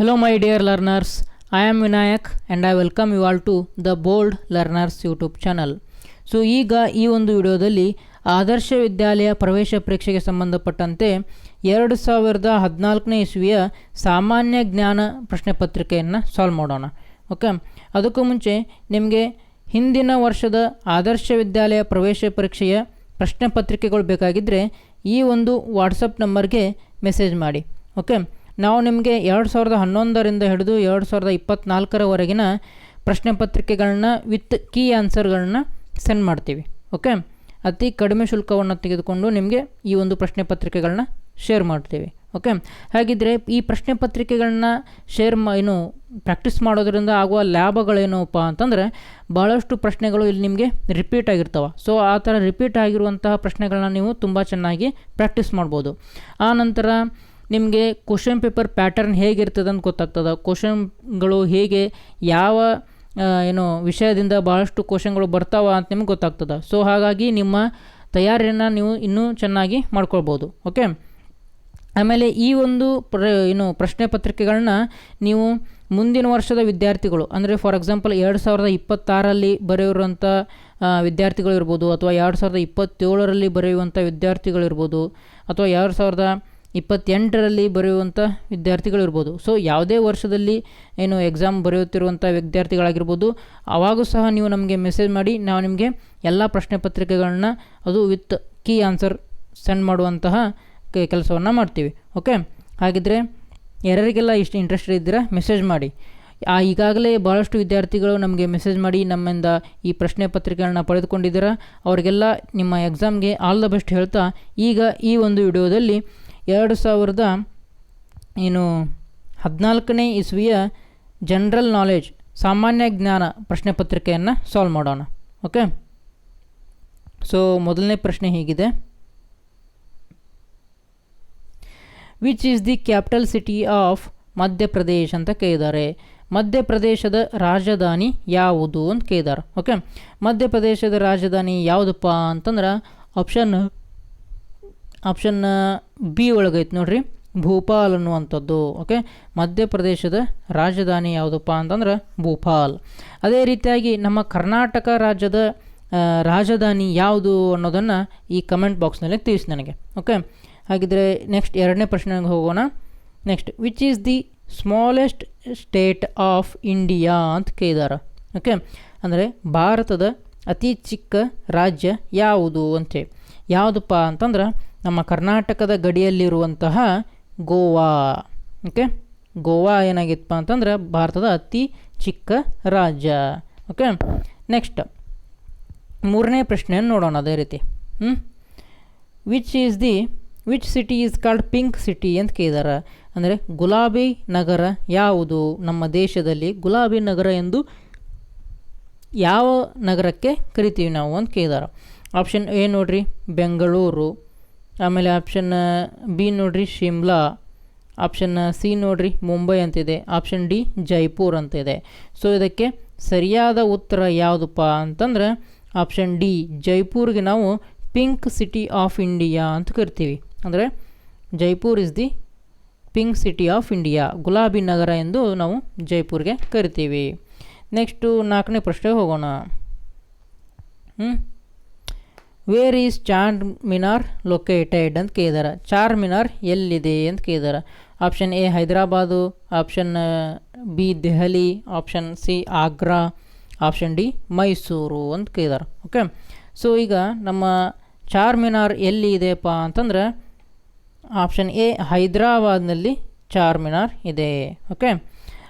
Hello, my dear learners. I am Vinayak and I welcome you all to the Bold Learners YouTube channel. So ಈಗ ಈ ಒಂದು ವಿಡಿಯೋದಲ್ಲಿ ಆದರ್ಶ ವಿದ್ಯಾಲಯ ಪ್ರವೇಶ ಪರೀಕ್ಷೆಗೆ ಸಂಬಂಧಪಟ್ಟಂತೆ ಎರಡು ಸಾವಿರದ ಹದಿನಾಲ್ಕನೇ ಇಸ್ವಿಯ ಸಾಮಾನ್ಯ ಜ್ಞಾನ ಪ್ರಶ್ನೆ ಪತ್ರಿಕೆಯನ್ನು ಸಾಲ್ವ್ ಮಾಡೋಣ ಓಕೆ ಅದಕ್ಕೂ ಮುಂಚೆ ನಿಮಗೆ ಹಿಂದಿನ ವರ್ಷದ ಆದರ್ಶ ವಿದ್ಯಾಲಯ ಪ್ರವೇಶ ಪರೀಕ್ಷೆಯ ಪ್ರಶ್ನೆ ಪತ್ರಿಕೆಗಳು ಬೇಕಾಗಿದ್ದರೆ ಈ ಒಂದು ವಾಟ್ಸಪ್ ನಂಬರ್ಗೆ ಮೆಸೇಜ್ ಮಾಡಿ ಓಕೆ ನಾವು ನಿಮಗೆ ಎರಡು ಸಾವಿರದ ಹನ್ನೊಂದರಿಂದ ಹಿಡಿದು ಎರಡು ಸಾವಿರದ ಇಪ್ಪತ್ತ್ನಾಲ್ಕರವರೆಗಿನ ಪ್ರಶ್ನೆ ಪತ್ರಿಕೆಗಳನ್ನ ವಿತ್ ಕೀ ಆನ್ಸರ್ಗಳನ್ನ ಸೆಂಡ್ ಮಾಡ್ತೀವಿ, ಓಕೆ? ಅತಿ ಕಡಿಮೆ ಶುಲ್ಕವನ್ನು ತೆಗೆದುಕೊಂಡು ನಿಮಗೆ ಈ ಒಂದು ಪ್ರಶ್ನೆ ಪತ್ರಿಕೆಗಳನ್ನ ಶೇರ್ ಮಾಡ್ತೀವಿ, ಓಕೆ? ಹಾಗಿದ್ದರೆ ಈ ಪ್ರಶ್ನೆ ಪತ್ರಿಕೆಗಳನ್ನ ಶೇರ್ ಮಾ, ಏನು ಪ್ರಾಕ್ಟೀಸ್ ಮಾಡೋದ್ರಿಂದ ಆಗುವ ಲಾಭಗಳೇನಪ್ಪ ಅಂತಂದರೆ ಭಾಳಷ್ಟು ಪ್ರಶ್ನೆಗಳು ಇಲ್ಲಿ ನಿಮಗೆ ರಿಪೀಟ್ ಆಗಿರ್ತವೆ. ಸೊ, ಆ ಥರ ರಿಪೀಟ್ ಆಗಿರುವಂತಹ ಪ್ರಶ್ನೆಗಳನ್ನ ನೀವು ತುಂಬ ಚೆನ್ನಾಗಿ ಪ್ರಾಕ್ಟೀಸ್ ಮಾಡ್ಬೋದು. ಆ ನಂತರ ನಿಮಗೆ ಕ್ವಶನ್ ಪೇಪರ್ ಪ್ಯಾಟರ್ನ್ ಹೇಗಿರ್ತದೆ ಅಂತ ಗೊತ್ತಾಗ್ತದೆ. ಕ್ವಶನ್ಗಳು ಹೇಗೆ, ಯಾವ ಏನು ವಿಷಯದಿಂದ ಭಾಳಷ್ಟು ಕ್ವಶನ್ಗಳು ಬರ್ತಾವ ಅಂತ ನಿಮ್ಗೆ ಗೊತ್ತಾಗ್ತದೆ. ಸೊ ಹಾಗಾಗಿ ನಿಮ್ಮ ತಯಾರಿಯನ್ನು ನೀವು ಇನ್ನೂ ಚೆನ್ನಾಗಿ ಮಾಡ್ಕೊಳ್ಬೋದು. ಓಕೆ ಆಮೇಲೆ ಈ ಒಂದು ಪ್ರ, ಏನು ಪ್ರಶ್ನೆ ಪತ್ರಿಕೆಗಳನ್ನ ನೀವು ಮುಂದಿನ ವರ್ಷದ ವಿದ್ಯಾರ್ಥಿಗಳು, ಅಂದರೆ ಫಾರ್ ಎಕ್ಸಾಂಪಲ್ ಎರಡು ಸಾವಿರದ ಇಪ್ಪತ್ತಾರಲ್ಲಿ ಬರೆಯುವಂಥ ವಿದ್ಯಾರ್ಥಿಗಳು ಇರ್ಬೋದು, ಅಥವಾ ಎರಡು ಸಾವಿರದ ಇಪ್ಪತ್ತೇಳರಲ್ಲಿ ಬರೆಯುವಂಥ ವಿದ್ಯಾರ್ಥಿಗಳಿರ್ಬೋದು ಅಥವಾ ಎರಡು ಸಾವಿರದ ಇಪ್ಪತ್ತೆಂಟರಲ್ಲಿ ಬರೆಯುವಂಥ ವಿದ್ಯಾರ್ಥಿಗಳಿರ್ಬೋದು ಸೊ ಯಾವುದೇ ವರ್ಷದಲ್ಲಿ ಏನು ಎಕ್ಸಾಮ್ ಬರೆಯುತ್ತಿರುವಂಥ ವಿದ್ಯಾರ್ಥಿಗಳಾಗಿರ್ಬೋದು ಆವಾಗೂ ಸಹ ನೀವು ನಮಗೆ ಮೆಸೇಜ್ ಮಾಡಿ, ನಾವು ನಿಮಗೆ ಎಲ್ಲ ಪ್ರಶ್ನೆ ಪತ್ರಿಕೆಗಳನ್ನ ಅದು ವಿತ್ ಕೀ ಆನ್ಸರ್ ಸೆಂಡ್ ಮಾಡುವಂತಹ ಕೆಲಸವನ್ನು ಮಾಡ್ತೀವಿ. ಓಕೆ ಹಾಗಿದ್ರೆ ಯಾರ್ಯಾರಿಗೆಲ್ಲ ಇಷ್ಟು ಇಂಟ್ರೆಸ್ಟ್ ಇದ್ದೀರಾ ಮೆಸೇಜ್ ಮಾಡಿ. ಆ, ಈಗಾಗಲೇ ಭಾಳಷ್ಟು ವಿದ್ಯಾರ್ಥಿಗಳು ನಮಗೆ ಮೆಸೇಜ್ ಮಾಡಿ, ನಮ್ಮಿಂದ ಈ ಪ್ರಶ್ನೆ ಪತ್ರಿಕೆಗಳನ್ನ ಪಡೆದುಕೊಂಡಿದ್ದೀರಾ, ಅವರಿಗೆಲ್ಲ ನಿಮ್ಮ ಎಕ್ಸಾಮ್ಗೆ ಆಲ್ ದ ಬೆಸ್ಟ್ ಹೇಳ್ತಾ, ಈಗ ಈ ಒಂದು ವಿಡಿಯೋದಲ್ಲಿ ಎರಡು ಸಾವಿರದ, ಏನು, ಹದಿನಾಲ್ಕನೇ ಇಸ್ವಿಯ ಜನರಲ್ ನಾಲೆಜ್ ಸಾಮಾನ್ಯ ಜ್ಞಾನ ಪ್ರಶ್ನೆ ಪತ್ರಿಕೆಯನ್ನು ಸಾಲ್ವ್ ಮಾಡೋಣ. ಓಕೆ ಸೊ ಮೊದಲನೇ ಪ್ರಶ್ನೆ ಹೀಗಿದೆ. Which is the capital city of Madhya Pradesh ಅಂತ ಕೇಳಿದ್ದಾರೆ. ಮಧ್ಯಪ್ರದೇಶದ ರಾಜಧಾನಿ ಯಾವುದು ಅಂತ ಕೇಳಿದ್ದಾರೆ. ಓಕೆ ಮಧ್ಯಪ್ರದೇಶದ ರಾಜಧಾನಿ ಯಾವುದಪ್ಪ ಅಂತಂದ್ರೆ ಆಪ್ಷನ್ ಆಪ್ಷನ್ ಬಿ ಒಳಗೈತೆ ನೋಡ್ರಿ. ಭೂಪಾಲ್ ಅನ್ನುವಂಥದ್ದು ಓಕೆ ಮಧ್ಯಪ್ರದೇಶದ ರಾಜಧಾನಿ ಯಾವುದಪ್ಪ ಅಂತಂದ್ರೆ ಭೂಪಾಲ್. ಅದೇ ರೀತಿಯಾಗಿ ನಮ್ಮ ಕರ್ನಾಟಕ ರಾಜ್ಯದ ರಾಜಧಾನಿ ಯಾವುದು ಅನ್ನೋದನ್ನು ಈ ಕಮೆಂಟ್ ಬಾಕ್ಸ್ನಲ್ಲಿ ತಿಳಿಸಿ ನನಗೆ ಓಕೆ ಹಾಗಿದ್ರೆ ನೆಕ್ಸ್ಟ್ ಎರಡನೇ ಪ್ರಶ್ನೆಗೆ ಹೋಗೋಣ. Next which is the smallest state of India ಅಂತ ಕೇಳಿದಾರ ಓಕೆ ಅಂದರೆ ಭಾರತದ ಅತಿ ಚಿಕ್ಕ ರಾಜ್ಯ ಯಾವುದು ಅಂತೇಳಿ ಯಾವುದಪ್ಪ ಅಂತಂದ್ರೆ ನಮ್ಮ ಕರ್ನಾಟಕದ ಗಡಿಯಲ್ಲಿರುವಂತಹ ಗೋವಾ ಓಕೆ ಗೋವಾ ಏನಾಗಿತ್ತಪ್ಪ ಅಂತಂದ್ರೆ ಭಾರತದ ಅತಿ ಚಿಕ್ಕ ರಾಜ್ಯ ಓಕೆ ನೆಕ್ಸ್ಟ್ ಮೂರನೇ ಪ್ರಶ್ನೆಯನ್ನು ನೋಡೋಣ ಅದೇ ರೀತಿ. ಹ್ಞೂ which is the which city is called pink city ಅಂತ ಕೇಳಿದಾರೆ. ಅಂದರೆ ಗುಲಾಬಿ ನಗರ ಯಾವುದು? ನಮ್ಮ ದೇಶದಲ್ಲಿ ಗುಲಾಬಿ ನಗರ ಎಂದು ಯಾವ ನಗರಕ್ಕೆ ಕರಿತೀವಿ ನಾವು ಅಂತ ಕೇಳಿದಾರ. ಆಪ್ಷನ್ ಎ ನೋಡ್ರಿ, ಬೆಂಗಳೂರು. ಆಮೇಲೆ ಆಪ್ಷನ್ ಬಿ ನೋಡ್ರಿ ಶಿಮ್ಲಾ. ಆಪ್ಷನ್ ಸಿ ನೋಡ್ರಿ ಮುಂಬೈ ಅಂತಿದೆ. ಆಪ್ಷನ್ ಡಿ ಜೈಪುರ್ ಅಂತಿದೆ. ಸೊ ಇದಕ್ಕೆ ಸರಿಯಾದ ಉತ್ತರ ಯಾವುದಪ್ಪ ಅಂತಂದ್ರೆ ಆಪ್ಷನ್ ಡಿ ಜೈಪುರ್ಗೆ ನಾವು ಪಿಂಕ್ ಸಿಟಿ ಆಫ್ ಇಂಡಿಯಾ ಅಂತ ಕರಿತೀವಿ. ಅಂದರೆ Jaipur is the pink city of India ಗುಲಾಬಿ ನಗರ ಎಂದು ನಾವು ಜೈಪುರ್ಗೆ ಕರಿತೀವಿ. ನೆಕ್ಸ್ಟು ನಾಲ್ಕನೇ ಪ್ರಶ್ನೆಗೆ ಹೋಗೋಣ. ಹ್ಞೂ where is Char Minar located ಅಂತ ಕೇಳಿದಾರೆ. ಚಾರ್ ಮಿನಾರ್ ಎಲ್ಲಿದೆ ಅಂತ ಕೇಳಿದಾರೆ. Option A Hyderabad. Option B Delhi. Option C Agra. Option D Mysuru ಅಂತ ಕೇಳಿದಾರೆ. ಓಕೆ ಸೊ ಈಗ ನಮ್ಮ ಚಾರ್ ಮಿನಾರ್ ಎಲ್ಲಿ ಇದೆಯಪ್ಪ ಅಂತಂದ್ರೆ ಆಪ್ಷನ್ ಎ ಹೈದರಾಬಾದ್ನಲ್ಲಿ ಚಾರ್ ಮಿನಾರ್ ಇದೆ. ಓಕೆ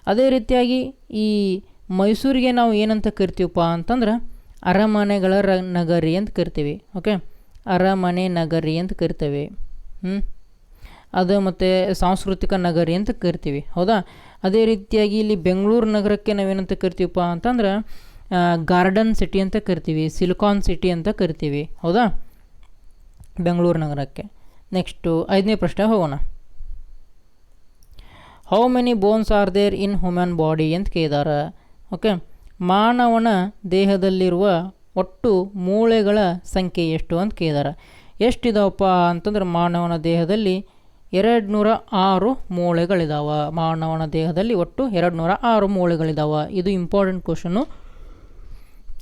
ಅದೇ ರೀತಿಯಾಗಿ ಈ ಮೈಸೂರಿಗೆ ನಾವು ಏನಂತ ಕರಿತೀವಪ್ಪ ಅಂತಂದ್ರೆ ಅರಮನೆಗಳ ರ ನಗರಿ ಅಂತ ಕರಿತೀವಿ ಓಕೆ ಅರಮನೆ ನಗರಿ ಅಂತ ಕರಿತೇವೆ ಹ್ಞೂ ಅದು ಮತ್ತು ಸಾಂಸ್ಕೃತಿಕ ನಗರಿ ಅಂತ ಕರಿತೀವಿ, ಹೌದಾ? ಅದೇ ರೀತಿಯಾಗಿ ಇಲ್ಲಿ ಬೆಂಗಳೂರು ನಗರಕ್ಕೆ ನಾವೇನಂತ ಕರಿತೀವಪ್ಪ ಅಂತಂದ್ರೆ ಗಾರ್ಡನ್ ಸಿಟಿ ಅಂತ ಕರಿತೀವಿ, ಸಿಲಿಕಾನ್ ಸಿಟಿ ಅಂತ ಕರಿತೀವಿ, ಹೌದಾ? ಬೆಂಗಳೂರು ನಗರಕ್ಕೆ. ನೆಕ್ಸ್ಟು ಐದನೇ ಪ್ರಶ್ನೆ ಹೋಗೋಣ. How many bones are there in human body ಅಂತ ಕೇಳಿದಾರೆ ಓಕೆ ಮಾನವನ ದೇಹದಲ್ಲಿರುವ ಒಟ್ಟು ಮೂಳೆಗಳ ಸಂಖ್ಯೆ ಎಷ್ಟು ಅಂತ ಕೇಳಿದಾರ. ಎಷ್ಟಿದಾವಪ್ಪ ಅಂತಂದ್ರೆ ಮಾನವನ ದೇಹದಲ್ಲಿ ಎರಡು ನೂರ ಆರು ಮೂಳೆಗಳಿದಾವೆ. ಮಾನವನ ದೇಹದಲ್ಲಿ ಒಟ್ಟು ಎರಡು ನೂರ ಆರು ಮೂಳೆಗಳಿದಾವೆ. ಇದು ಇಂಪಾರ್ಟೆಂಟ್ ಕ್ವಶನ್ನು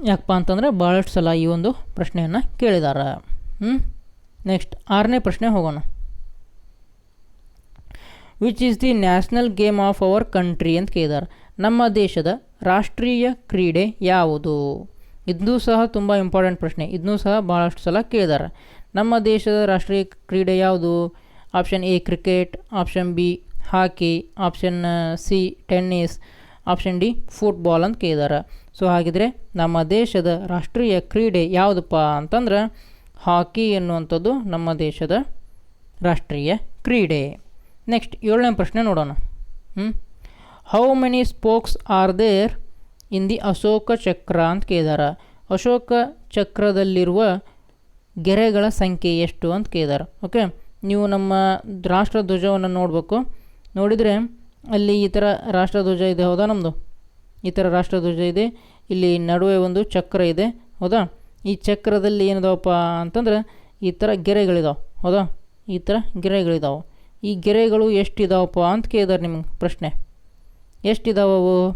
ಯಾಕಪ್ಪ ಅಂತಂದರೆ ಭಾಳಷ್ಟು ಸಲ ಈ ಒಂದು ಪ್ರಶ್ನೆಯನ್ನು ಕೇಳಿದಾರ. ಹ್ಞೂ ನೆಕ್ಸ್ಟ್ ಆರನೇ ಪ್ರಶ್ನೆ ಹೋಗೋಣ. Which is the national game of our country ಅಂತ ಕೇಳಿದಾರೆ. ನಮ್ಮ ದೇಶದ ರಾಷ್ಟ್ರೀಯ ಕ್ರೀಡೆ ಯಾವುದು? ಇದನ್ನೂ ಸಹ ತುಂಬ ಇಂಪಾರ್ಟೆಂಟ್ ಪ್ರಶ್ನೆ. ಇದನ್ನೂ ಸಹ ಭಾಳಷ್ಟು ಸಲ ಕೇಳಿದ್ದಾರೆ ನಮ್ಮ ದೇಶದ ರಾಷ್ಟ್ರೀಯ ಕ್ರೀಡೆ ಯಾವುದು? Option A cricket option B hockey option C tennis option D football ಅಂತ ಕೇಳಿದ್ದಾರೆ ಸೊ ಹಾಗಿದ್ರೆ ನಮ್ಮ ದೇಶದ ರಾಷ್ಟ್ರೀಯ ಕ್ರೀಡೆ ಯಾವುದಪ್ಪ ಅಂತಂದ್ರೆ ಹಾಕಿ ಎನ್ನುವಂಥದ್ದು ನಮ್ಮ ದೇಶದ ರಾಷ್ಟ್ರೀಯ ಕ್ರೀಡೆ. ನೆಕ್ಸ್ಟ್ ಏಳನೇ ಪ್ರಶ್ನೆ ನೋಡೋಣ. ಹ್ಞೂ how many spokes are there in the Ashoka Chakra ಅಂತ ಕೇಳಿದಾರೆ ಅಶೋಕ ಚಕ್ರದಲ್ಲಿರುವ ಗೆರೆಗಳ ಸಂಖ್ಯೆ ಎಷ್ಟು ಅಂತ ಕೇಳಿದಾರೆ ಓಕೆ ನೀವು ನಮ್ಮ ರಾಷ್ಟ್ರಧ್ವಜವನ್ನು ನೋಡಬೇಕು ನೋಡಿದರೆ ಅಲ್ಲಿ ಈ ಥರ ರಾಷ್ಟ್ರಧ್ವಜ ಇದೆ ಹೌದಾ ನಮ್ಮದು ಈ ಥರ ರಾಷ್ಟ್ರಧ್ವಜ ಇದೆ ಇಲ್ಲಿ ನಡುವೆ ಒಂದು ಚಕ್ರ ಇದೆ ಹೌದಾ ಈ ಚಕ್ರದಲ್ಲಿ ಏನಿದಾವಪ್ಪ ಅಂತಂದ್ರೆ ಈ ಥರ ಗೆರೆಗಳಿದಾವೆ ಹೌದಾ ಈ ಥರ ಗೆರೆಗಳಿದಾವೆ ಈ ಗೆರೆಗಳು ಎಷ್ಟಿದಾವಪ್ಪ ಅಂತ ಕೇಳಿದಾರೆ ನಿಮ್ಗೆ ಪ್ರಶ್ನೆ ಎಷ್ಟಿದಾವವು?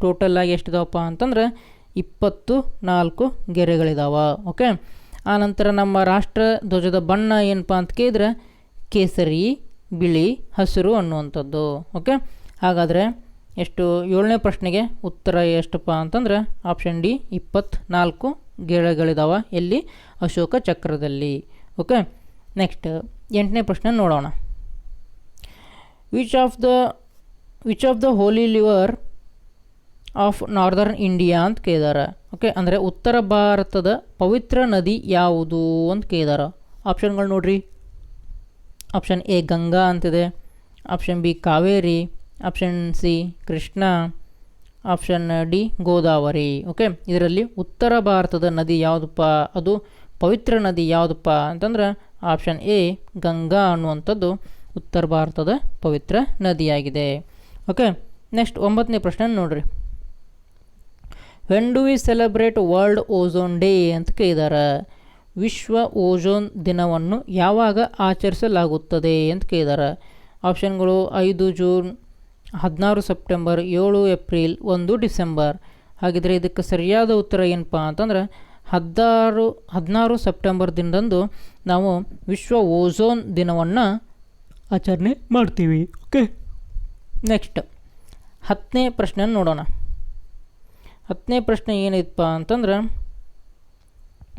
ಟೋಟಲಾಗಿ ಎಷ್ಟಿದಾವಪ್ಪ ಅಂತಂದ್ರೆ ಇಪ್ಪತ್ತು ನಾಲ್ಕು ಗೆರೆಗಳಿದಾವೆ, ಓಕೆ? ಆನಂತರ ನಮ್ಮ ರಾಷ್ಟ್ರ ಧ್ವಜದ ಬಣ್ಣ ಏನಪ್ಪ ಅಂತ ಕೇಳಿದ್ರೆ ಕೇಸರಿ, ಬಿಳಿ, ಹಸಿರು ಅನ್ನುವಂಥದ್ದು, ಓಕೆ? ಹಾಗಾದರೆ ಎಷ್ಟು? ಏಳನೇ ಪ್ರಶ್ನೆಗೆ ಉತ್ತರ ಎಷ್ಟಪ್ಪ ಅಂತಂದ್ರೆ ಆಪ್ಷನ್ ಡಿ ಇಪ್ಪತ್ತ್ನಾಲ್ಕು ಗೆಳೆಗಳಿದಾವೆ ಎಲ್ಲಿ? ಅಶೋಕ ಚಕ್ರದಲ್ಲಿ, ಓಕೆ? ನೆಕ್ಸ್ಟ್ ಎಂಟನೇ ಪ್ರಶ್ನೆ ನೋಡೋಣ. Which of the which of the holy river of northern India ಅಂತ ಕೇಳಿದಾರೆ ಓಕೆ, ಅಂದರೆ ಉತ್ತರ ಭಾರತದ ಪವಿತ್ರ ನದಿ ಯಾವುದು ಅಂತ ಕೇಳಿದಾರೆ ಆಪ್ಷನ್ಗಳು ನೋಡ್ರಿ. ಆಪ್ಷನ್ ಎ ಗಂಗಾ ಅಂತಿದೆ. Option B Kaveri. Option C Krishna. Option D Godavari. Okay, ಇದರಲ್ಲಿ ಉತ್ತರ ಭಾರತದ ನದಿ ಯಾವುದಪ್ಪ? ಅದು ಪವಿತ್ರ ನದಿ ಯಾವುದಪ್ಪ ಅಂತಂದ್ರೆ ಆಪ್ಷನ್ ಎ ಗಂಗಾ ಅನ್ನುವಂಥದ್ದು ಉತ್ತರ ಭಾರತದ ಪವಿತ್ರ ನದಿಯಾಗಿದೆ. ಓಕೆ ನೆಕ್ಸ್ಟ್ ಒಂಬತ್ತನೇ ಪ್ರಶ್ನೆ ನೋಡ್ರಿ. When do we celebrate world ozone day ಅಂತ ಕೇಳಿದ್ದಾರೆ ವಿಶ್ವ ಓಝೋನ್ ದಿನವನ್ನು ಯಾವಾಗ ಆಚರಿಸಲಾಗುತ್ತದೆ ಅಂತ ಕೇಳಿದ್ದಾರೆ ಆಪ್ಷನ್ಗಳು ಐದು ಜೂನ್, ಹದಿನಾರು ಸೆಪ್ಟೆಂಬರ್, ಏಳು ಏಪ್ರಿಲ್, ಒಂದು ಡಿಸೆಂಬರ್. ಹಾಗಿದ್ರೆ ಇದಕ್ಕೆ ಸರಿಯಾದ ಉತ್ತರ ಏನಪ್ಪ ಅಂತಂದ್ರೆ, ಹದಿನಾರು ಹದಿನಾರು ಸೆಪ್ಟೆಂಬರ್ ದಿನದಂದು ನಾವು ವಿಶ್ವ ಓಝೋನ್ ದಿನವನ್ನು ಆಚರಣೆ ಮಾಡ್ತೀವಿ. ಓಕೆ ನೆಕ್ಸ್ಟ್ ಹತ್ತನೇ ಪ್ರಶ್ನೆ ನೋಡೋಣ. ಹತ್ತನೇ ಪ್ರಶ್ನೆ ಏನೈತಪ್ಪ ಅಂತಂದ್ರೆ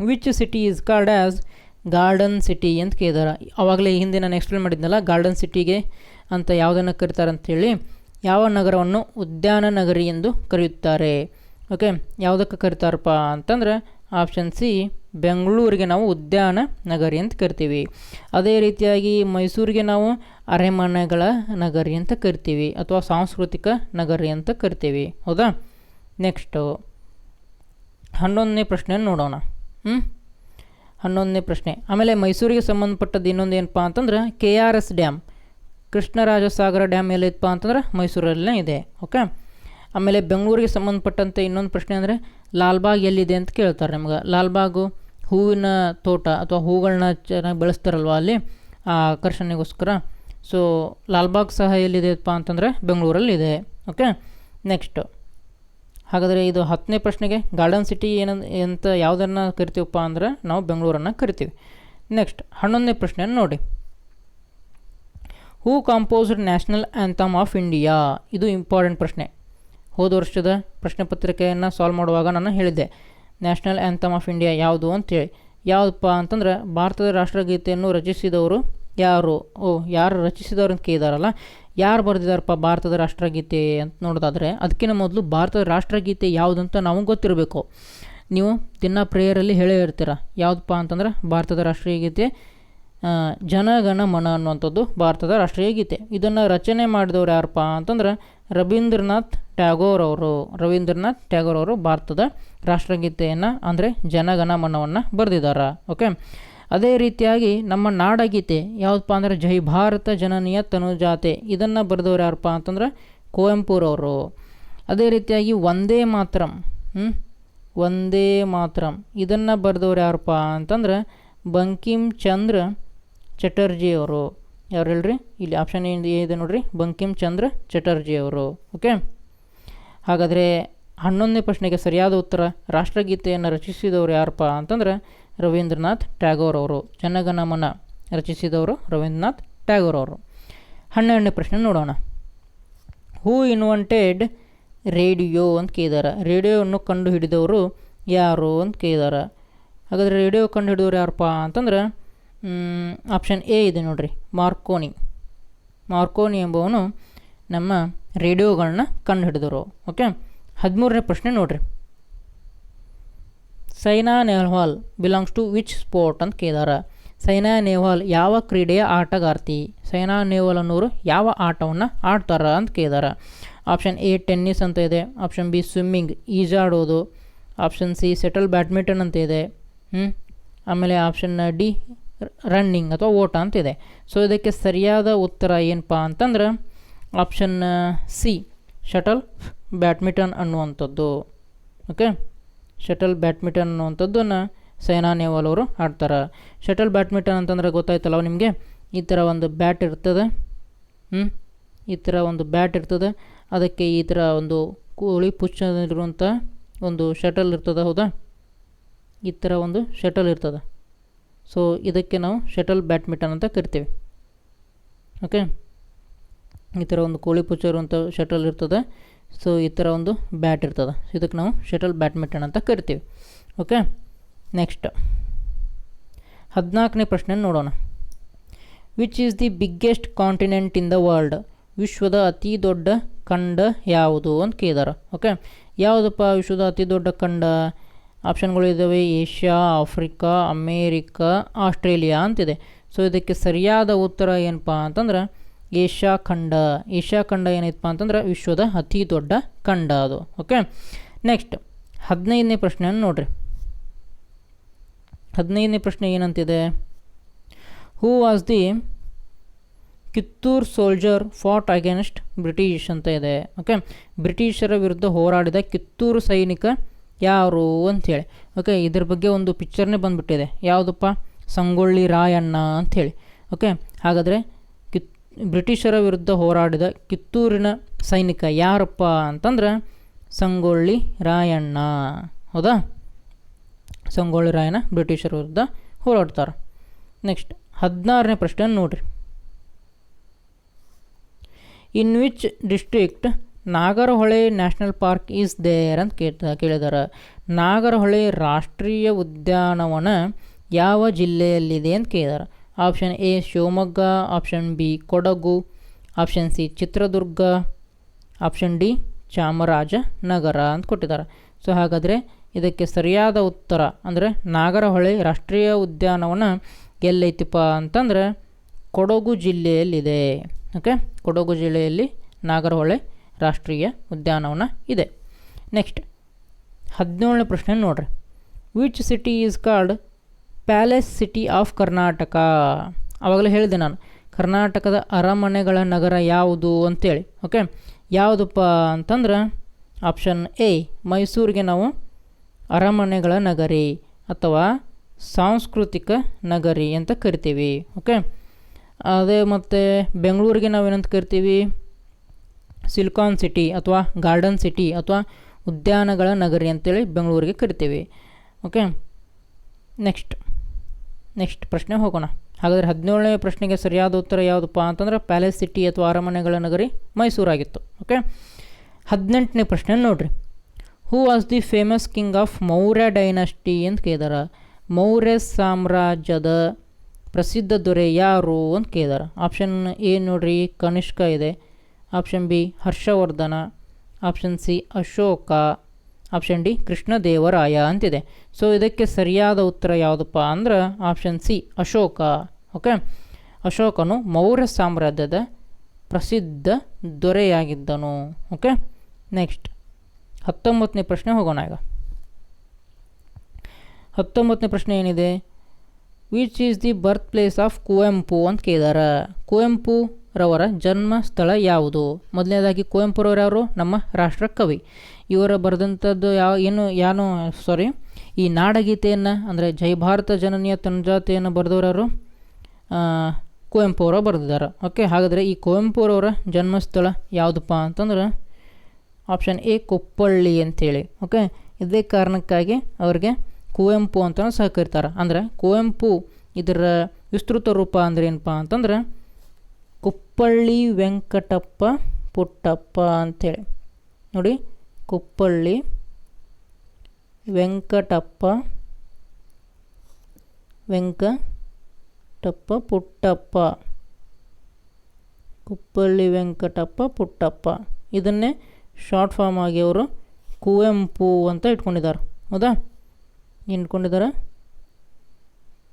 which city is called as garden city ಅಂತ ಕೇಳಿದಾರೆ. ಆವಾಗಲೇ ಹಿಂದೆ ನಾನು ಎಕ್ಸ್ಪ್ಲೇನ್ ಮಾಡಿದ್ನಲ್ಲ ಗಾರ್ಡನ್ ಸಿಟಿಗೆ ಅಂತ ಯಾವುದನ್ನು ಕರೀತಾರೆ ಅಂಥೇಳಿ ಯಾವ ನಗರವನ್ನು ಉದ್ಯಾನ ನಗರಿ ಎಂದು ಕರೆಯುತ್ತಾರೆ. ಓಕೆ ಯಾವುದಕ್ಕೆ ಕರೀತಾರಪ್ಪ ಅಂತಂದ್ರೆ ಆಪ್ಷನ್ ಸಿ ಬೆಂಗಳೂರಿಗೆ ನಾವು ಉದ್ಯಾನ ನಗರಿ ಅಂತ ಕರಿತೀವಿ. ಅದೇ ರೀತಿಯಾಗಿ ಮೈಸೂರಿಗೆ ನಾವು ಅರೆಮನೆಗಳ ನಗರಿ ಅಂತ ಕರಿತೀವಿ ಅಥವಾ ಸಾಂಸ್ಕೃತಿಕ ನಗರಿ ಅಂತ ಕರಿತೀವಿ. ಹೌದಾ? ನೆಕ್ಸ್ಟು ಹನ್ನೊಂದನೇ ಪ್ರಶ್ನೆ ನೋಡೋಣ. ಹ್ಞೂ ಹನ್ನೊಂದನೇ ಪ್ರಶ್ನೆ. ಆಮೇಲೆ ಮೈಸೂರಿಗೆ ಸಂಬಂಧಪಟ್ಟದ್ದು ಇನ್ನೊಂದು ಏನಪ್ಪ ಅಂತಂದ್ರೆ K R S dam. Krishnarajasagara dam ಎಲ್ಲೈತಪ್ಪ ಅಂತಂದ್ರೆ ಮೈಸೂರಲ್ಲೇ ಇದೆ. ಓಕೆ ಆಮೇಲೆ ಬೆಂಗಳೂರಿಗೆ ಸಂಬಂಧಪಟ್ಟಂತೆ ಇನ್ನೊಂದು ಪ್ರಶ್ನೆ ಅಂದರೆ ಲಾಲ್ಬಾಗ್ ಎಲ್ಲಿದೆ ಅಂತ ಕೇಳ್ತಾರೆ ನಿಮ್ಗೆ. ಲಾಲ್ಬಾಗು ಹೂವಿನ ತೋಟ ಅಥವಾ ಹೂಗಳನ್ನ ಚೆನ್ನಾಗಿ ಬೆಳೆಸ್ತಾರಲ್ವ ಅಲ್ಲಿ ಆ ಆಕರ್ಷಣೆಗೋಸ್ಕರ. ಸೊ ಲಾಲ್ಬಾಗ್ ಸಹ ಎಲ್ಲಿದೆಯಪ್ಪ ಅಂತಂದರೆ ಬೆಂಗಳೂರಲ್ಲಿದೆ. ಓಕೆ ನೆಕ್ಸ್ಟು ಹಾಗಾದರೆ ಇದು ಹತ್ತನೇ ಪ್ರಶ್ನೆಗೆ ಗಾರ್ಡನ್ ಸಿಟಿ ಏನ, ಎಂತ ಯಾವುದನ್ನು ಕರಿತೀವಪ್ಪ ಅಂದ್ರೆ ನಾವು ಬೆಂಗಳೂರನ್ನು ಕರಿತೀವಿ. ನೆಕ್ಸ್ಟ್ ಹನ್ನೊಂದನೇ ಪ್ರಶ್ನೆ ನೋಡಿ. Who composed national anthem of India ಇದು ಇಂಪಾರ್ಟೆಂಟ್ ಪ್ರಶ್ನೆ. ಹೋದ ವರ್ಷದ ಪ್ರಶ್ನೆ ಪತ್ರಿಕೆಯನ್ನು ಸಾಲ್ವ್ ಮಾಡುವಾಗ ನಾನು ಹೇಳಿದ್ದೆ ನ್ಯಾಷನಲ್ ಆ್ಯಂಥಮ್ ಆಫ್ ಇಂಡಿಯಾ ಯಾವುದು? ಅಂತೇಳಿ. ಯಾವುದಪ್ಪ ಅಂತಂದ್ರೆ, ಭಾರತದ ರಾಷ್ಟ್ರಗೀತೆಯನ್ನು ರಚಿಸಿದವರು ಯಾರು? ಓ, ಯಾರು ರಚಿಸಿದವರು ಅಂತ ಕೇಳಿದಾರಲ್ಲ? ಯಾರು ಬರೆದಿದ್ದಾರಪ್ಪ ಭಾರತದ ರಾಷ್ಟ್ರಗೀತೆ ಅಂತ ನೋಡೋದಾದರೆ, ಅದಕ್ಕಿಂತ ಮೊದಲು ಭಾರತದ ರಾಷ್ಟ್ರಗೀತೆ ಯಾವುದಂತ ನಾವು ಗೊತ್ತಿರಬೇಕು. ನೀವು ದಿನ ಪ್ರೇಯರಲ್ಲಿ ಹೇಳೇ ಇರ್ತೀರ, ಯಾವುದಪ್ಪ ಅಂತಂದ್ರೆ, ಭಾರತದ ರಾಷ್ಟ್ರೀಯ ಗೀತೆ ಜನಗಣ ಮನ ಅನ್ನುವಂಥದ್ದು ಭಾರತದ ರಾಷ್ಟ್ರೀಯ ಗೀತೆ. ಇದನ್ನು ರಚನೆ ಮಾಡಿದವರು ಯಾರಪ್ಪ ಅಂತಂದ್ರೆ ರವೀಂದ್ರನಾಥ್ ಟ್ಯಾಗೋರ್ ಅವರು. ರವೀಂದ್ರನಾಥ್ ಟ್ಯಾಗೋರ್ ಅವರು ಭಾರತದ ರಾಷ್ಟ್ರಗೀತೆಯನ್ನು, ಅಂದರೆ ಜನಗಣಮನವನ್ನು ಬರೆದಿದ್ದಾರೆ ಓಕೆ? ಅದೇ ರೀತಿಯಾಗಿ ನಮ್ಮ ನಾಡಗೀತೆ, ಯಾವುದಪ್ಪ ಅಂದರೆ ಜೈ ಭಾರತ ಜನನೀಯ ತನುಜಾತೆ, ಇದನ್ನು ಬರೆದವ್ರು ಯಾರಪ್ಪ ಅಂತಂದ್ರೆ ಕುವೆಂಪುರವರು ಅದೇ ರೀತಿಯಾಗಿ ಒಂದೇ ಮಾತರಂ? ಒಂದೇ ಮಾತ್ರಂ, ಇದನ್ನು ಬರೆದವ್ರು ಯಾರಪ್ಪ ಅಂತಂದ್ರೆ ಬಂಕಿಮ್ ಚಂದ್ರ ಚಟರ್ಜಿಯವರು ಯಾರು ಹೇಳ್ರಿ ಇಲ್ಲಿ ಆಪ್ಷನ್ ಇದೆ ನೋಡ್ರಿ. ಬಂಕಿಮ್ ಚಂದ್ರ ಚಟರ್ಜಿ ಅವರು. ಓಕೆ ಹಾಗಾದರೆ ಹನ್ನೊಂದನೇ ಪ್ರಶ್ನೆಗೆ ಸರಿಯಾದ ಉತ್ತರ ರಾಷ್ಟ್ರಗೀತೆಯನ್ನು ರಚಿಸಿದವರು ಯಾರಪ್ಪ ಅಂತಂದ್ರೆ ರವೀಂದ್ರನಾಥ್ ಟ್ಯಾಗೋರ್ ಅವರು. ಜನಗಣಮನ ರಚಿಸಿದವರು ರವೀಂದ್ರನಾಥ್ ಟ್ಯಾಗೋರ್ ಅವರು. ಹನ್ನೆರಡನೇ ಪ್ರಶ್ನೆ ನೋಡೋಣ. ಹೂ ಇನ್ವೆಂಟೆಡ್ ರೇಡಿಯೋ ಅಂತ ಕೇಳಿದಾರೆ. ರೇಡಿಯೋವನ್ನು ಕಂಡು ಹಿಡಿದವರು ಯಾರು ಅಂತ ಕೇಳಿದಾರೆ. ಹಾಗಾದರೆ ರೇಡಿಯೋ ಕಂಡು ಹಿಡಿದವರು ಯಾರಪ್ಪ ಅಂತಂದ್ರೆ ಆಪ್ಷನ್ ಎ ಇದೆ ನೋಡ್ರಿ. ಮಾರ್ಕೋನಿ. ಮಾರ್ಕೋನಿ ಎಂಬವನು ನಮ್ಮ ರೇಡಿಯೋಗಳನ್ನ ಕಂಡು ಹಿಡಿದರು ಓಕೆ ಹದಿಮೂರನೇ ಪ್ರಶ್ನೆ ನೋಡ್ರಿ. Saina Nehwal belongs to which sport ಅಂತ ಕೇಳಿದಾರ. ಸೈನಾ ನೆಹ್ವಾಲ್ ಯಾವ ಕ್ರೀಡೆಯ ಆಟಗಾರ್ತಿ? ಸೈನಾ ನೆಹ್ವಾಲ್ ಅನ್ನೋರು ಯಾವ ಆಟವನ್ನು ಆಡ್ತಾರ ಅಂತ ಕೇಳಿದಾರ. ಆಪ್ಷನ್ ಎ ಟೆನ್ನಿಸ್ ಅಂತ ಇದೆ. ಆಪ್ಷನ್ ಬಿ ಸ್ವಿಮ್ಮಿಂಗ್ ಈಜಾಡೋದು ಆಪ್ಷನ್ ಸಿ ಸೆಟಲ್ ಬ್ಯಾಡ್ಮಿಂಟನ್ ಅಂತ ಇದೆ. ಹ್ಞೂ ಆಮೇಲೆ ಆಪ್ಷನ್ ಡಿ ರನ್ನಿಂಗ್ ಅಥವಾ ಓಟ ಅಂತಿದೆ. ಸೊ ಇದಕ್ಕೆ ಸರಿಯಾದ ಉತ್ತರ ಏನಪ್ಪ ಅಂತಂದ್ರೆ ಆಪ್ಷನ್ ಸಿ ಶಟಲ್ ಬ್ಯಾಡ್ಮಿಂಟನ್ ಅನ್ನುವಂಥದ್ದು. ಓಕೆ ಶಟಲ್ ಬ್ಯಾಡ್ಮಿಂಟನ್ ಅನ್ನುವಂಥದ್ದನ್ನು ಸೈನಾ ನೆಹ್ವಾಲ್ ಅವರು ಆಡ್ತಾರೆ. ಶಟಲ್ ಬ್ಯಾಡ್ಮಿಂಟನ್ ಅಂತಂದ್ರೆ ಗೊತ್ತಾಯ್ತಲ್ಲ ನಿಮಗೆ? ಈ ಥರ ಒಂದು ಬ್ಯಾಟ್ ಇರ್ತದೆ. ಹ್ಞೂ ಈ ಥರ ಒಂದು ಬ್ಯಾಟ್ ಇರ್ತದೆ. ಅದಕ್ಕೆ ಈ ಥರ ಒಂದು ಕೋಳಿ ಪುಚ್ಚಿರುವಂಥ ಒಂದು ಶಟಲ್ ಇರ್ತದೆ, ಹೌದಾ? ಈ ಥರ ಒಂದು ಶಟಲ್ ಇರ್ತದೆ. ಸೊ ಇದಕ್ಕೆ ನಾವು ಶಟಲ್ ಬ್ಯಾಡ್ಮಿಂಟನ್ ಅಂತ ಕರಿತೀವಿ. ಓಕೆ ಈ ಥರ ಒಂದು ಕೋಳಿ ಪುಚ್ಚರು ಅಂತ ಶಟಲ್ ಇರ್ತದೆ. ಸೊ ಈ ಥರ ಒಂದು ಬ್ಯಾಟ್ ಇರ್ತದೆ. ಇದಕ್ಕೆ ನಾವು ಶಟಲ್ ಬ್ಯಾಡ್ಮಿಂಟನ್ ಅಂತ ಕರಿತೀವಿ. ಓಕೆ ನೆಕ್ಸ್ಟ್ ಹದಿನಾಲ್ಕನೇ ಪ್ರಶ್ನೆ ನೋಡೋಣ. Which is the biggest continent in the world ವಿಶ್ವದ ಅತಿ ದೊಡ್ಡ ಖಂಡ ಯಾವುದು ಅಂತ ಕೇಳಿದಾರೆ. ಓಕೆ ಯಾವುದಪ್ಪ ವಿಶ್ವದ ಅತಿ ದೊಡ್ಡ ಖಂಡ? ಆಪ್ಷನ್ಗಳು ಇದ್ದಾವೆ ಏಷ್ಯಾ, ಆಫ್ರಿಕಾ, ಅಮೇರಿಕಾ, ಆಸ್ಟ್ರೇಲಿಯಾ ಅಂತಿದೆ. ಸೊ ಇದಕ್ಕೆ ಸರಿಯಾದ ಉತ್ತರ ಏನಪ್ಪ ಅಂತಂದ್ರೆ ಏಷ್ಯಾ ಖಂಡ. ಏಷ್ಯಾ ಖಂಡ ಏನೈತಪ್ಪ ಅಂತಂದ್ರೆ ವಿಶ್ವದ ಅತಿ ದೊಡ್ಡ ಖಂಡ ಅದು. ಓಕೆ ನೆಕ್ಸ್ಟ್ ಹದಿನೈದನೇ ಪ್ರಶ್ನೆಯನ್ನು ನೋಡ್ರಿ. ಹದಿನೈದನೇ ಪ್ರಶ್ನೆ ಏನಂತಿದೆ? Who was the Kittur soldier fought against British ಅಂತ ಇದೆ. ಓಕೆ ಬ್ರಿಟಿಷರ ವಿರುದ್ಧ ಹೋರಾಡಿದ ಕಿತ್ತೂರು ಸೈನಿಕ ಯಾರು ಅಂಥೇಳಿ ಓಕೆ ಇದ್ರ ಬಗ್ಗೆ ಒಂದು ಪಿಕ್ಚರ್ನೇ ಬಂದುಬಿಟ್ಟಿದೆ. ಯಾವುದಪ್ಪ? ಸಂಗೊಳ್ಳಿ ರಾಯಣ್ಣ ಅಂಥೇಳಿ ಓಕೆ ಹಾಗಾದರೆ ಕಿತ್, ಬ್ರಿಟಿಷರ ವಿರುದ್ಧ ಹೋರಾಡಿದ ಕಿತ್ತೂರಿನ ಸೈನಿಕ ಯಾರಪ್ಪ ಅಂತಂದ್ರೆ ಸಂಗೊಳ್ಳಿ ರಾಯಣ್ಣ. ಹೌದಾ? ಸಂಗೊಳ್ಳಿ ರಾಯಣ್ಣ ಬ್ರಿಟಿಷರ ವಿರುದ್ಧ ಹೋರಾಡ್ತಾರೆ. ನೆಕ್ಸ್ಟ್ ಹದಿನಾರನೇ ಪ್ರಶ್ನೆ ನೋಡಿರಿ. In which district Nagarahole national park is there ಅಂತ ಕೇಳ್ತಾ, ಕೇಳಿದಾರ. ನಾಗರಹೊಳೆ ರಾಷ್ಟ್ರೀಯ ಉದ್ಯಾನವನ ಯಾವ ಜಿಲ್ಲೆಯಲ್ಲಿದೆ ಅಂತ ಕೇಳಿದಾರೆ. Option A, Shivamogga, option B, Kodagu, option C, Chitradurga, option D, Chamarajanagar ಅಂತ ಕೊಟ್ಟಿದ್ದಾರೆ ಸೊ ಹಾಗಾದರೆ ಇದಕ್ಕೆ ಸರಿಯಾದ ಉತ್ತರ ಅಂದರೆ ನಾಗರಹೊಳೆ ರಾಷ್ಟ್ರೀಯ ಉದ್ಯಾನವನ ಎಲ್ಲೈತಿಪ್ಪ ಅಂತಂದ್ರೆ ಕೊಡಗು ಜಿಲ್ಲೆಯಲ್ಲಿದೆ. ಓಕೆ? ಕೊಡಗು ಜಿಲ್ಲೆಯಲ್ಲಿ ನಾಗರಹೊಳೆ ರಾಷ್ಟ್ರೀಯ ಉದ್ಯಾನವನ ಇದೆ. ನೆಕ್ಸ್ಟ್ ಹದಿನೇಳನೇ ಪ್ರಶ್ನೆ ನೋಡ್ರಿ. Which city is called palace city of Karnataka ಆವಾಗಲೇ ಹೇಳಿದೆ ನಾನು. ಕರ್ನಾಟಕದ ಅರಮನೆಗಳ ನಗರ ಯಾವುದು ಅಂತೇಳಿ. ಓಕೆ ಯಾವುದಪ್ಪ ಅಂತಂದ್ರೆ ಆಪ್ಷನ್ ಎ ಮೈಸೂರಿಗೆ ನಾವು ಅರಮನೆಗಳ ನಗರಿ ಅಥವಾ ಸಾಂಸ್ಕೃತಿಕ ನಗರಿ ಅಂತ ಕರಿತೀವಿ. ಓಕೆ ಅದೇ ಮತ್ತು ಬೆಂಗಳೂರಿಗೆ ನಾವೇನಂತ ಕರಿತೀವಿ? ಸಿಲಿಕಾನ್ ಸಿಟಿ ಅಥವಾ ಗಾರ್ಡನ್ ಸಿಟಿ ಅಥವಾ ಉದ್ಯಾನಗಳ ನಗರಿ ಅಂತೇಳಿ ಬೆಂಗಳೂರಿಗೆ ಕರಿತೇವೆ. ಓಕೆ ನೆಕ್ಸ್ಟ್ ನೆಕ್ಸ್ಟ್ ಪ್ರಶ್ನೆ ಹೋಗೋಣ. ಹಾಗಾದರೆ ಹದಿನೇಳನೇ ಪ್ರಶ್ನೆಗೆ ಸರಿಯಾದ ಉತ್ತರ ಯಾವುದಪ್ಪ ಅಂತಂದ್ರೆ ಪ್ಯಾಲೇಸ್ ಸಿಟಿ ಅಥವಾ ಅರಮನೆಗಳ ನಗರಿ ಮೈಸೂರಾಗಿತ್ತು. ಓಕೆ ಹದಿನೆಂಟನೇ ಪ್ರಶ್ನೆ ನೋಡಿರಿ. Who was the famous king of Maurya dynasty ಅಂತ ಕೇಳಿದಾರೆ ಮೌರ್ಯ ಸಾಮ್ರಾಜ್ಯದ ಪ್ರಸಿದ್ಧ ದೊರೆ ಯಾರು ಅಂತ ಕೇಳಿದಾರೆ ಆಪ್ಷನ್ ಎ ನೋಡ್ರಿ ಕನಿಷ್ಕ ಇದೆ. Option B Harshavardhana, option C Ashoka, option D Krishnadevaraya ಅಂತಿದೆ. ಸೊ, ಇದಕ್ಕೆ ಸರಿಯಾದ ಉತ್ತರ ಯಾವುದಪ್ಪ ಅಂದ್ರೆ ಆಪ್ಷನ್ ಸಿ ಅಶೋಕ. ಓಕೆ? ಅಶೋಕನು ಮೌರ್ಯ ಸಾಮ್ರಾಜ್ಯದ ಪ್ರಸಿದ್ಧ ದೊರೆಯಾಗಿದ್ದನು. ಓಕೆ? ನೆಕ್ಸ್ಟ್. ಹತ್ತೊಂಬತ್ತನೇ ಪ್ರಶ್ನೆ ಹೋಗೋಣ ಈಗ. ಹತ್ತೊಂಬತ್ತನೇ ಪ್ರಶ್ನೆ ಏನಿದೆ? Which is the birth place of Kuvempu ಅಂತ ಕೇಳಿದಾರೆ. ಕುವೆಂಪು ರವರ ಜನ್ಮ ಸ್ಥಳ ಯಾವುದು? ಮೊದಲನೇದಾಗಿ ಕುವೆಂಪುರವರು ನಮ್ಮ ರಾಷ್ಟ್ರ ಕವಿ ಇವರ ಬರೆದಂಥದ್ದು ಯಾವ ಏನು, ಯಾನು ಸಾರಿ ಈ ನಾಡಗೀತೆಯನ್ನು, ಅಂದರೆ ಜೈ ಭಾರತ ಜನನೀಯ ತನುಜಾತೆಯನ್ನು ಬರೆದವರವರು ಕುವೆಂಪುರವರು ಬರೆದಿದ್ದಾರೆ. ಓಕೆ ಹಾಗಾದರೆ ಈ ಕುವೆಂಪು ಅವರವರ ಜನ್ಮಸ್ಥಳ ಯಾವುದಪ್ಪ ಅಂತಂದ್ರೆ ಆಪ್ಷನ್ ಎ ಕೊಪ್ಪಳ್ಳಿ ಅಂತೇಳಿ. ಓಕೆ ಇದೇ ಕಾರಣಕ್ಕಾಗಿ ಅವ್ರಿಗೆ ಕುವೆಂಪು ಅಂತ ಸಹ ಕರೀತಾರೆ ಅಂದರೆ ಕುವೆಂಪು ಇದರ ವಿಸ್ತೃತ ರೂಪ ಅಂದರೆ ಏನಪ್ಪ ಅಂತಂದ್ರೆ ಕುಪ್ಪಳ್ಳಿ ವೆಂಕಟಪ್ಪ ಪುಟ್ಟಪ್ಪ ಅಂಥೇಳಿ ನೋಡಿ, ಕುಪ್ಪಳ್ಳಿ ವೆಂಕಟಪ್ಪ ವೆಂಕಟಪ್ಪ ಪುಟ್ಟಪ್ಪ. ಕುಪ್ಪಳ್ಳಿ ವೆಂಕಟಪ್ಪ ಪುಟ್ಟಪ್ಪ. ಇದನ್ನೇ ಶಾರ್ಟ್ ಫಾರ್ಮ್ ಆಗಿ ಅವರು ಕುವೆಂಪು ಅಂತ ಇಟ್ಕೊಂಡಿದ್ದಾರೆ. ಹೌದಾ? ಇಟ್ಕೊಂಡಿದ್ದಾರೆ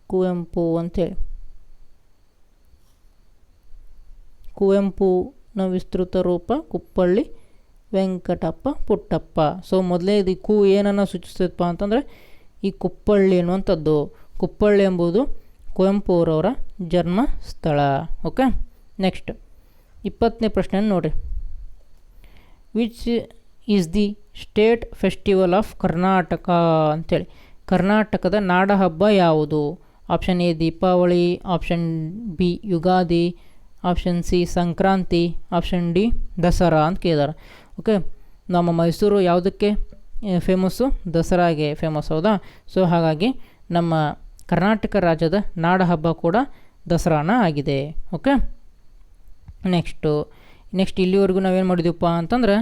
ಕುವೆಂಪು ಅಂತೇಳಿ. ಕುವೆಂಪುನ ವಿಸ್ತೃತ ರೂಪ, ಕುಪ್ಪಳ್ಳಿ, ವೆಂಕಟಪ್ಪ, ಪುಟ್ಟಪ್ಪ. ಸೊ ಮೊದಲೇ ಇದು ಕು ಏನನ್ನು ಸೂಚಿಸ್ತಪ್ಪ ಅಂತಂದರೆ, ಈ ಕುಪ್ಪಳ್ಳಿ ಅನ್ನುವಂಥದ್ದು ಕುಪ್ಪಳ್ಳಿ ಎಂಬುದು ಕುವೆಂಪು ಅವರವರ ಜನ್ಮ ಸ್ಥಳ. ಓಕೆ ನೆಕ್ಸ್ಟ್ ಇಪ್ಪತ್ತನೇ ಪ್ರಶ್ನೆ ನೋಡಿರಿ. Which is the state festival of Karnataka ಅಂಥೇಳಿ ಕರ್ನಾಟಕದ ನಾಡ ಹಬ್ಬ ಯಾವುದು? Option A Deepavali. Option B Ugadi. Option C Sankranti option D Dasara ಅಂತ ಕೇಳಿದಾರೆ. ಓಕೆ ನಮ್ಮ ಮೈಸೂರು ಯಾವುದಕ್ಕೆ ಫೇಮಸ್ಸು ದಸರಾಗೆ ಫೇಮಸ್ ಹೌದಾ? ಸೊ ಹಾಗಾಗಿ ನಮ್ಮ ಕರ್ನಾಟಕ ರಾಜ್ಯದ ನಾಡ ಹಬ್ಬ ಕೂಡ ದಸರಾನ ಆಗಿದೆ. ಓಕೆ ನೆಕ್ಸ್ಟು ನೆಕ್ಸ್ಟ್ ಇಲ್ಲಿವರೆಗೂ ನಾವೇನು ಮಾಡಿದ್ವಿಪ್ಪ ಅಂತಂದ್ರೆ,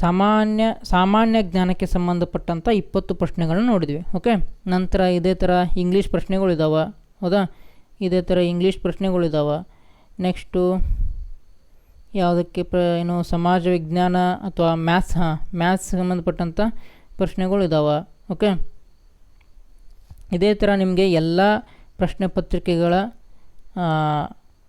ಸಾಮಾನ್ಯ ಸಾಮಾನ್ಯ ಜ್ಞಾನಕ್ಕೆ ಸಂಬಂಧಪಟ್ಟಂಥ ಇಪ್ಪತ್ತು ಪ್ರಶ್ನೆಗಳನ್ನು ನೋಡಿದ್ವಿ. ಓಕೆ ನಂತರ ಇದೇ ಥರ ಇಂಗ್ಲೀಷ್ ಪ್ರಶ್ನೆಗಳಿದ್ದಾವೆ ಹೌದಾ? ಇದೇ ಥರ ಇಂಗ್ಲೀಷ್ ಪ್ರಶ್ನೆಗಳಿದ್ದಾವೆ ನೆಕ್ಸ್ಟು ಯಾವುದಕ್ಕೆ ಪ್ರ, ಏನು ಸಮಾಜ ವಿಜ್ಞಾನ ಅಥವಾ ಮ್ಯಾಥ್ಸ್, ಹಾಂ, ಮ್ಯಾಥ್ಸ್ ಸಂಬಂಧಪಟ್ಟಂಥ ಪ್ರಶ್ನೆಗಳು ಇದ್ದಾವೆ ಓಕೆ? ಇದೇ ಥರ ನಿಮಗೆ ಎಲ್ಲ ಪ್ರಶ್ನೆ ಪತ್ರಿಕೆಗಳ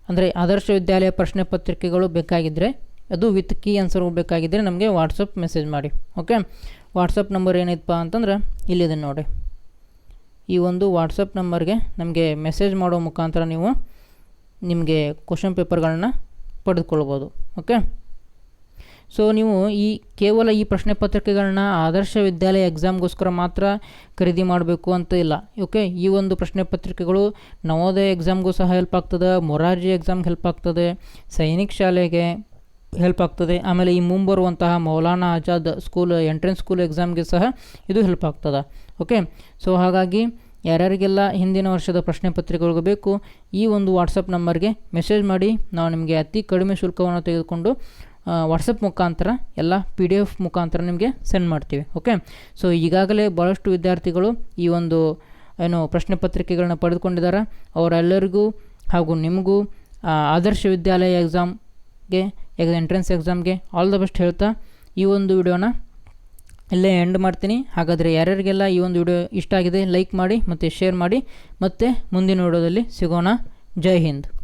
ಅಂದರೆ ಆದರ್ಶ ವಿದ್ಯಾಲಯ ಪ್ರಶ್ನೆ ಪತ್ರಿಕೆಗಳು ಬೇಕಾಗಿದ್ದರೆ ಅದು ವಿತ್ ಕೀ ಆನ್ಸರ್ ಬೇಕಾಗಿದ್ದರೆ ನಮಗೆ ವಾಟ್ಸಪ್ ಮೆಸೇಜ್ ಮಾಡಿ, ಓಕೆ? ವಾಟ್ಸಪ್ ನಂಬರ್ ಏನೈತಪ್ಪ ಅಂತಂದ್ರೆ ಇಲ್ಲಿದೆ ನೋಡಿ. ಈ ಒಂದು ವಾಟ್ಸಪ್ ನಂಬರ್ಗೆ ನಮಗೆ ಮೆಸೇಜ್ ಮಾಡೋ ಮುಖಾಂತರ ನೀವು ನಿಮಗೆ ಕ್ವಶನ್ ಪೇಪರ್ಗಳನ್ನ ಪಡೆದುಕೊಳ್ಬೋದು ಓಕೆ ಸೊ ನೀವು ಈ ಕೇವಲ ಈ ಪ್ರಶ್ನೆ ಪತ್ರಿಕೆಗಳನ್ನ ಆದರ್ಶ ವಿದ್ಯಾಲಯ ಎಕ್ಸಾಮ್ಗೋಸ್ಕರ ಮಾತ್ರ ಖರೀದಿ ಮಾಡಬೇಕು ಅಂತ ಇಲ್ಲ ಓಕೆ ಈ ಒಂದು ಪ್ರಶ್ನೆ ಪತ್ರಿಕೆಗಳು ನವೋದಯ ಎಕ್ಸಾಮ್ಗೂ ಸಹ ಹೆಲ್ಪ್ ಆಗ್ತದೆ, ಮೊರಾರ್ಜಿ ಎಕ್ಸಾಮ್ಗೆ ಹೆಲ್ಪ್ ಆಗ್ತದೆ, ಸೈನಿಕ್ ಶಾಲೆಗೆ ಹೆಲ್ಪ್ ಆಗ್ತದೆ, ಆಮೇಲೆ ಈ ಮುಂಬರುವಂತಹ Maulana Azad school entrance school ಎಕ್ಸಾಮ್ಗೆ ಸಹ ಇದು ಹೆಲ್ಪ್ ಆಗ್ತದೆ ಓಕೆ ಸೊ ಹಾಗಾಗಿ ಯಾರ್ಯಾರಿಗೆಲ್ಲ ಹಿಂದಿನ ವರ್ಷದ ಪ್ರಶ್ನೆ ಪತ್ರಿಕೆಗಳು ಬೇಕು, ಈ ಒಂದು ವಾಟ್ಸಪ್ ನಂಬರ್ಗೆ ಮೆಸೇಜ್ ಮಾಡಿ, ನಾವು ನಿಮಗೆ ಅತಿ ಕಡಿಮೆ ಶುಲ್ಕವನ್ನು ತೆಗೆದುಕೊಂಡು ವಾಟ್ಸಪ್ ಮುಖಾಂತರ ಎಲ್ಲ ಪಿ ಡಿ ಎಫ್ ಮುಖಾಂತರ ನಿಮಗೆ ಸೆಂಡ್ ಮಾಡ್ತೀವಿ ಓಕೆ ಸೊ ಈಗಾಗಲೇ ಭಾಳಷ್ಟು ವಿದ್ಯಾರ್ಥಿಗಳು ಈ ಒಂದು, ಏನು, ಪ್ರಶ್ನೆ ಪತ್ರಿಕೆಗಳನ್ನ ಪಡೆದುಕೊಂಡಿದ್ದಾರೆ ಅವರೆಲ್ಲರಿಗೂ ಹಾಗೂ ನಿಮಗೂ ಆದರ್ಶ ವಿದ್ಯಾಲಯ ಎಕ್ಸಾಮ್ಗೆ ಎಂಟ್ರೆನ್ಸ್ ಎಕ್ಸಾಮ್ಗೆ ಆಲ್ ದ ಬೆಸ್ಟ್ ಹೇಳ್ತಾ ಈ ಒಂದು ವಿಡಿಯೋನ ಇಲ್ಲೇ ಎಂಡ್ ಮಾಡ್ತೀನಿ. ಹಾಗಾದರೆ ಯಾರ್ಯಾರಿಗೆಲ್ಲ ಈ ಒಂದು ವಿಡಿಯೋ ಇಷ್ಟ ಆಗಿದೆ ಲೈಕ್ ಮಾಡಿ ಮತ್ತು ಶೇರ್ ಮಾಡಿ. ಮತ್ತು ಮುಂದಿನ ವಿಡಿಯೋದಲ್ಲಿ ಸಿಗೋಣ. ಜೈ ಹಿಂದ್.